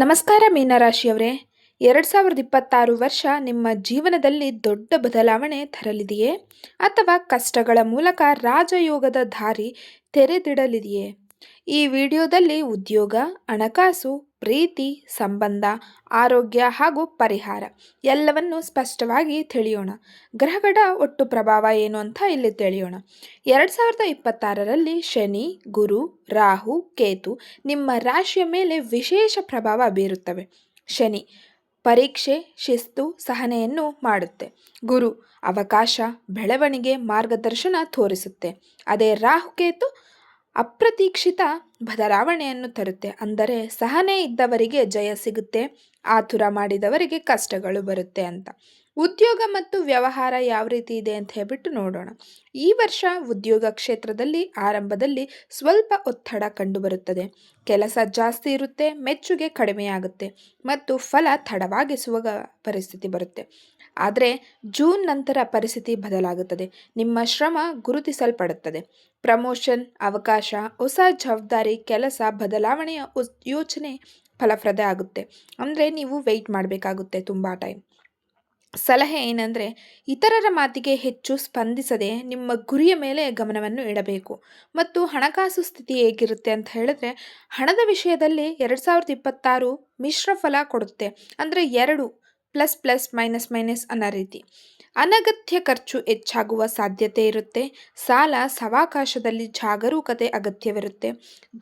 ನಮಸ್ಕಾರ ಮೀನರಾಶಿಯವರೇ. ಎರಡು ಸಾವಿರದ ಇಪ್ಪತ್ತಾರು ವರ್ಷ ನಿಮ್ಮ ಜೀವನದಲ್ಲಿ ದೊಡ್ಡ ಬದಲಾವಣೆ ತರಲಿದೆಯೇ? ಅಥವಾ ಕಷ್ಟಗಳ ಮೂಲಕ ರಾಜಯೋಗದ ದಾರಿ ತೆರೆದಿಡಲಿದೆಯೇ? ಈ ವಿಡಿಯೋದಲ್ಲಿ ಉದ್ಯೋಗ, ಹಣಕಾಸು ಪ್ರೀತಿ, ಸಂಬಂಧ, ಆರೋಗ್ಯ ಹಾಗೂ ಪರಿಹಾರ ಎಲ್ಲವನ್ನು ಸ್ಪಷ್ಟವಾಗಿ ತಿಳಿಯೋಣ. ಗ್ರಹಗಳ ಒಟ್ಟು ಪ್ರಭಾವ ಏನು ಅಂತ ಇಲ್ಲಿ ತಿಳಿಯೋಣ. ಎರಡು ಸಾವಿರದ ಇಪ್ಪತ್ತಾರರಲ್ಲಿ ಶನಿ, ಗುರು, ರಾಹು, ಕೇತು ನಿಮ್ಮ ರಾಶಿಯ ಮೇಲೆ ವಿಶೇಷ ಪ್ರಭಾವ ಬೀರುತ್ತವೆ. ಶನಿ ಪರೀಕ್ಷೆ, ಶಿಸ್ತು, ಸಹನೆಯನ್ನು ಮಾಡುತ್ತೆ. ಗುರು ಅವಕಾಶ, ಬೆಳವಣಿಗೆ, ಮಾರ್ಗದರ್ಶನ ತೋರಿಸುತ್ತೆ. ಅದೇ ರಾಹುಕೇತು ಅಪ್ರತೀಕ್ಷಿತ ಬದಲಾವಣೆಯನ್ನು ತರುತ್ತೆ. ಅಂದರೆ ಸಹನೆ ಇದ್ದವರಿಗೆ ಜಯ ಸಿಗುತ್ತೆ ಆತುರ ಮಾಡಿದವರಿಗೆ ಕಷ್ಟಗಳು ಬರುತ್ತೆ ಅಂತ. ಉದ್ಯೋಗ ಮತ್ತು ವ್ಯವಹಾರ ಯಾವ ರೀತಿ ಇದೆ ಅಂತ ಹೇಳ್ಬಿಟ್ಟು ನೋಡೋಣ. ಈ ವರ್ಷ ಉದ್ಯೋಗ ಕ್ಷೇತ್ರದಲ್ಲಿ ಆರಂಭದಲ್ಲಿ ಸ್ವಲ್ಪ ಒತ್ತಡ ಕಂಡುಬರುತ್ತದೆ. ಕೆಲಸ ಜಾಸ್ತಿ ಇರುತ್ತೆ, ಮೆಚ್ಚುಗೆ ಕಡಿಮೆಯಾಗುತ್ತೆ ಮತ್ತು ಫಲ ತಡವಾಗಿಸುವ ಪರಿಸ್ಥಿತಿ ಬರುತ್ತೆ. ಆದರೆ ಜೂನ್ ನಂತರ ಪರಿಸ್ಥಿತಿ ಬದಲಾಗುತ್ತದೆ. ನಿಮ್ಮ ಶ್ರಮ ಗುರುತಿಸಲ್ಪಡುತ್ತದೆ. ಪ್ರಮೋಷನ್, ಅವಕಾಶ, ಹೊಸ ಜವಾಬ್ದಾರಿ, ಕೆಲಸ, ಬದಲಾವಣೆಯ ಯೋಚನೆ ಫಲಪ್ರದ ಆಗುತ್ತೆ. ಅಂದರೆ ನೀವು ವೆಯ್ಟ್ ಮಾಡಬೇಕಾಗುತ್ತೆ ತುಂಬ ಟೈಮ್ ಸಲಹೆ ಏನಂದರೆ, ಇತರರ ಮಾತಿಗೆ ಹೆಚ್ಚು ಸ್ಪಂದಿಸದೆ ನಿಮ್ಮ ಗುರಿಯ ಮೇಲೆ ಗಮನವನ್ನು ಇಡಬೇಕು. ಮತ್ತು ಹಣಕಾಸು ಸ್ಥಿತಿ ಹೇಗಿರುತ್ತೆ ಅಂತ ಹೇಳಿದ್ರೆ, ಹಣದ ವಿಷಯದಲ್ಲಿ ಎರಡು ಸಾವಿರದ ಇಪ್ಪತ್ತಾರು ಮಿಶ್ರ ಫಲ ಕೊಡುತ್ತೆ. ಅಂದರೆ ಎರಡು ಪ್ಲಸ್ ಪ್ಲಸ್ ಮೈನಸ್ ಮೈನಸ್ ಅನ್ನೋ ರೀತಿ. ಅನಗತ್ಯ ಖರ್ಚು ಹೆಚ್ಚಾಗುವ ಸಾಧ್ಯತೆ ಇರುತ್ತೆ. ಸಾಲ ಸವಾಕಾಶದಲ್ಲಿ ಜಾಗರೂಕತೆ ಅಗತ್ಯವಿರುತ್ತೆ.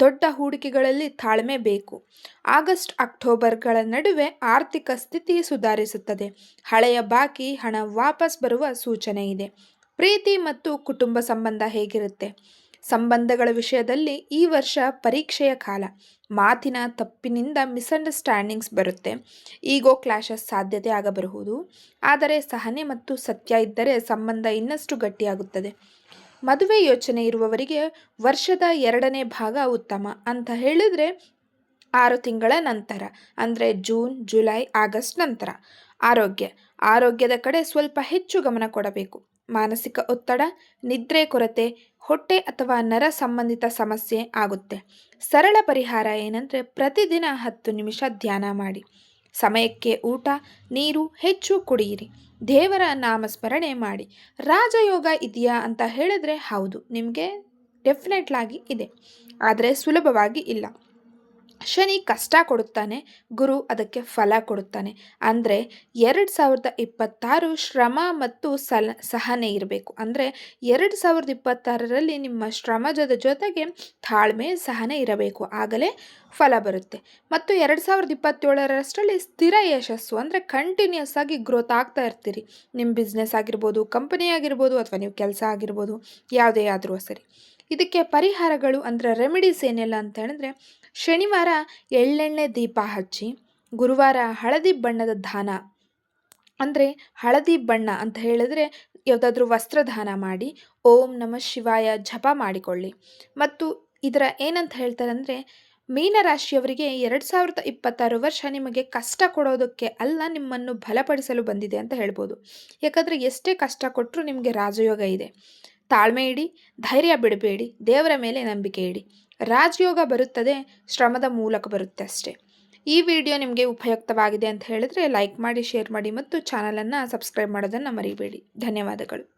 ದೊಡ್ಡ ಹೂಡಿಕೆಗಳಲ್ಲಿ ತಾಳ್ಮೆ ಬೇಕು. ಆಗಸ್ಟ್ ಅಕ್ಟೋಬರ್ಗಳ ನಡುವೆ ಆರ್ಥಿಕ ಸ್ಥಿತಿ ಸುಧಾರಿಸುತ್ತದೆ. ಹಳೆಯ ಬಾಕಿ, ಹಣ ವಾಪಸ್ ಬರುವ ಸೂಚನೆ ಇದೆ. ಪ್ರೀತಿ ಮತ್ತು ಕುಟುಂಬ ಸಂಬಂಧ ಹೇಗಿರುತ್ತೆ? ಸಂಬಂಧಗಳ ವಿಷಯದಲ್ಲಿ ಈ ವರ್ಷ ಪರೀಕ್ಷೆಯ ಕಾಲ. ಮಾತಿನ ತಪ್ಪಿನಿಂದ ಮಿಸ್ಅಂಡರ್ಸ್ಟ್ಯಾಂಡಿಂಗ್ಸ್ ಬರುತ್ತೆ. ಈಗೋ ಕ್ಲಾಶಸ್ ಸಾಧ್ಯತೆ ಆಗಬರಬಹುದು ಆದರೆ ಸಹನೆ ಮತ್ತು ಸತ್ಯ ಇದ್ದರೆ ಸಂಬಂಧ ಇನ್ನಷ್ಟು ಗಟ್ಟಿಯಾಗುತ್ತದೆ. ಮದುವೆ ಯೋಚನೆ ಇರುವವರಿಗೆ ವರ್ಷದ ಎರಡನೇ ಭಾಗ ಉತ್ತಮ ಅಂತ ಹೇಳಿದರೆ ಆರು ತಿಂಗಳ ನಂತರ, ಅಂದರೆ ಜೂನ್, ಜುಲೈ, ಆಗಸ್ಟ್ ನಂತರ. ಆರೋಗ್ಯ. ಆರೋಗ್ಯದ ಕಡೆ ಸ್ವಲ್ಪ ಹೆಚ್ಚು ಗಮನ ಕೊಡಬೇಕು. ಮಾನಸಿಕ ಒತ್ತಡ, ನಿದ್ರೆ ಕೊರತೆ ಹೊಟ್ಟೆ ಅಥವಾ ನರ ಸಂಬಂಧಿತ ಸಮಸ್ಯೆ ಆಗುತ್ತೆ. ಸರಳ ಪರಿಹಾರ ಏನಂದರೆ ಪ್ರತಿದಿನ ಹತ್ತು ನಿಮಿಷ ಧ್ಯಾನ ಮಾಡಿ. ಸಮಯಕ್ಕೆ ಊಟ, ನೀರು ಹೆಚ್ಚು ಕುಡಿಯಿರಿ. ದೇವರ ನಾಮಸ್ಮರಣೆ ಮಾಡಿ. ರಾಜಯೋಗ ಇದೆಯಾ ಅಂತ ಹೇಳಿದ್ರೆ ಹೌದು, ನಿಮಗೆ ಡೆಫಿನೆಟ್ಲಾಗಿ ಇದೆ. ಆದರೆ ಸುಲಭವಾಗಿ ಇಲ್ಲ. ಶನಿ ಕಷ್ಟ ಕೊಡುತ್ತಾನೆ, ಗುರು ಅದಕ್ಕೆ ಫಲ ಕೊಡುತ್ತಾನೆ. ಅಂದರೆ ಎರಡು ಸಾವಿರದ ಇಪ್ಪತ್ತಾರು ಶ್ರಮ ಮತ್ತು ಸಲ, ಸಹನೆ ಇರಬೇಕು. ಅಂದರೆ ಎರಡು ಸಾವಿರದ ಇಪ್ಪತ್ತಾರರಲ್ಲಿ ನಿಮ್ಮ ಶ್ರಮದ ಜೊತೆಗೆ ತಾಳ್ಮೆ, ಸಹನೆ ಇರಬೇಕು. ಆಗಲೇ ಫಲ ಬರುತ್ತೆ. ಮತ್ತು ಎರಡು ಸಾವಿರದ ಇಪ್ಪತ್ತೇಳರಷ್ಟರಲ್ಲಿ ಸ್ಥಿರ ಯಶಸ್ಸು, ಅಂದರೆ ಕಂಟಿನ್ಯೂಸ್ ಆಗಿ ಗ್ರೋತ್ ಆಗ್ತಾ ಇರ್ತೀರಿ. ನಿಮ್ಮ ಬಿಸ್ನೆಸ್ ಆಗಿರ್ಬೋದು ಕಂಪನಿ ಆಗಿರ್ಬೋದು, ಅಥವಾ ನೀವು ಕೆಲಸ ಆಗಿರ್ಬೋದು, ಯಾವುದೇ ಆದರೂ ಸರಿ. ಇದಕ್ಕೆ ಪರಿಹಾರಗಳು ಅಂದರೆ ರೆಮಿಡೀಸ್ ಏನೆಲ್ಲ ಅಂತ ಹೇಳಿದ್ರೆ ಶನಿವಾರ ಎಳ್ಳೆಣ್ಣೆ ದೀಪ ಹಚ್ಚಿ, ಗುರುವಾರ ಹಳದಿ ಬಣ್ಣದ ದಾನ ಅಂದರೆ ಹಳದಿ ಬಣ್ಣ ಅಂತ ಹೇಳಿದ್ರೆ ಯಾವುದಾದ್ರೂ ವಸ್ತ್ರದಾನ ಮಾಡಿ, ಓಂ ನಮ ಶಿವಾಯ ಜಪ ಮಾಡಿಕೊಳ್ಳಿ. ಮತ್ತು ಇದರ ಏನಂತ ಹೇಳ್ತಾರೆ ಅಂದರೆ ಮೀನರಾಶಿಯವರಿಗೆ ಎರಡು ಸಾವಿರದ ಇಪ್ಪತ್ತಾರು ವರ್ಷ ನಿಮಗೆ ಕಷ್ಟ ಕೊಡೋದಕ್ಕೆ ಅಲ್ಲ, ನಿಮ್ಮನ್ನು ಬಲಪಡಿಸಲು ಬಂದಿದೆ ಅಂತ ಹೇಳ್ಬೋದು. ಯಾಕಂದರೆ ಎಷ್ಟೇ ಕಷ್ಟ ಕೊಟ್ಟರೂ ನಿಮಗೆ ರಾಜಯೋಗ ಇದೆ. ತಾಳ್ಮೆ ಇಡಿ, ಧೈರ್ಯ ಬಿಡಬೇಡಿ, ದೇವರ ಮೇಲೆ ನಂಬಿಕೆ ಇಡಿ. ರಾಜಯೋಗ ಬರುತ್ತದೆ, ಶ್ರಮದ ಮೂಲಕ ಬರುತ್ತೆ ಅಷ್ಟೇ. ಈ ವಿಡಿಯೋ ನಿಮಗೆ ಉಪಯುಕ್ತವಾಗಿದೆ ಅಂತ ಹೇಳಿದ್ರೆ ಲೈಕ್ ಮಾಡಿ ಶೇರ್ ಮಾಡಿ ಮತ್ತು ಚಾನಲನ್ನು ಸಬ್ಸ್ಕ್ರೈಬ್ ಮಾಡೋದನ್ನು ಮರಿಬೇಡಿ. ಧನ್ಯವಾದಗಳು.